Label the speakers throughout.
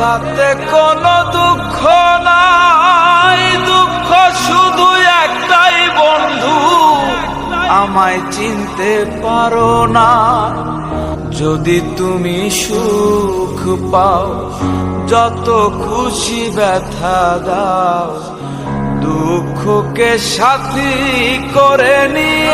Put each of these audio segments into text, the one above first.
Speaker 1: তাতে কোনো দুঃখ নাই, দুঃখ শুধু একটাই বন্ধু। আমায় চিনতে পারো না, যদি তুমি সুখ পাও, যত খুশি ব্যথা দাও, দুঃখকে সাথী করে নিয়েছি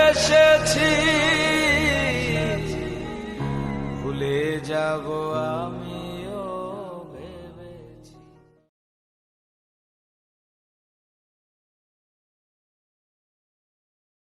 Speaker 1: যাব